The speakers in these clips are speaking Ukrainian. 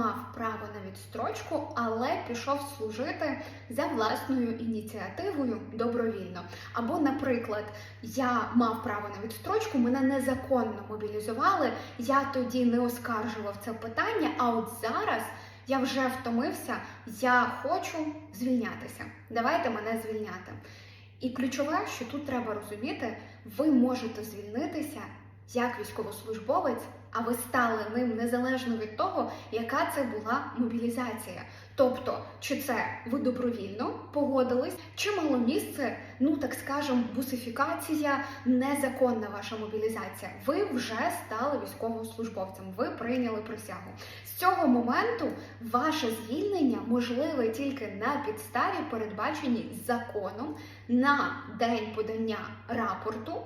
мав право на відстрочку, але пішов служити за власною ініціативою добровільно. Або, наприклад, я мав право на відстрочку, мене незаконно мобілізували. Я тоді не оскаржував це питання. А от зараз я вже втомився, я хочу звільнятися. Давайте мене звільняти. І ключове, що тут треба розуміти, ви можете звільнитися як військовослужбовець, а ви стали ним незалежно від того, яка це була мобілізація. Тобто, чи це ви добровільно погодились, чи мало місце, ну так скажем, бусифікація, незаконна ваша мобілізація. Ви вже стали військовослужбовцем, ви прийняли присягу. З цього моменту ваше звільнення можливе тільки на підставі, передбаченій законом на день подання рапорту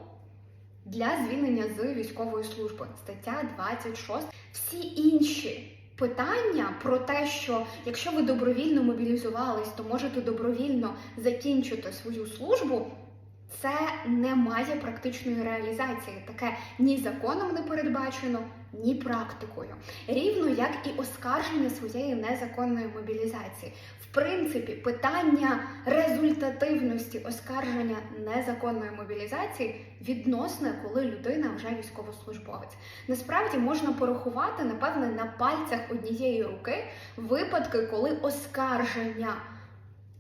для звільнення з військової служби. Стаття 26. Всі інші. Питання про те, що якщо ви добровільно мобілізувались, то можете добровільно закінчити свою службу. Це не має практичної реалізації. Таке ні законом не передбачено, ні практикою. Рівно як і оскарження своєї незаконної мобілізації. В принципі, питання результативності оскарження незаконної мобілізації відносне, коли людина вже військовослужбовець. Насправді можна порахувати, напевне, на пальцях однієї руки випадки, коли оскарження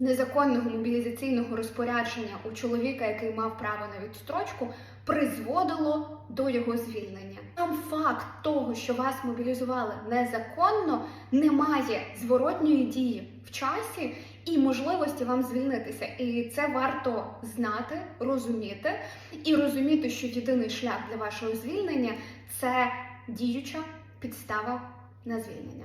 незаконного мобілізаційного розпорядження у чоловіка, який мав право на відстрочку, призводило до його звільнення. Сам факт того, що вас мобілізували незаконно, не має зворотньої дії в часі і можливості вам звільнитися. І це варто знати, розуміти і розуміти, що єдиний шлях для вашого звільнення це діюча підстава на звільнення.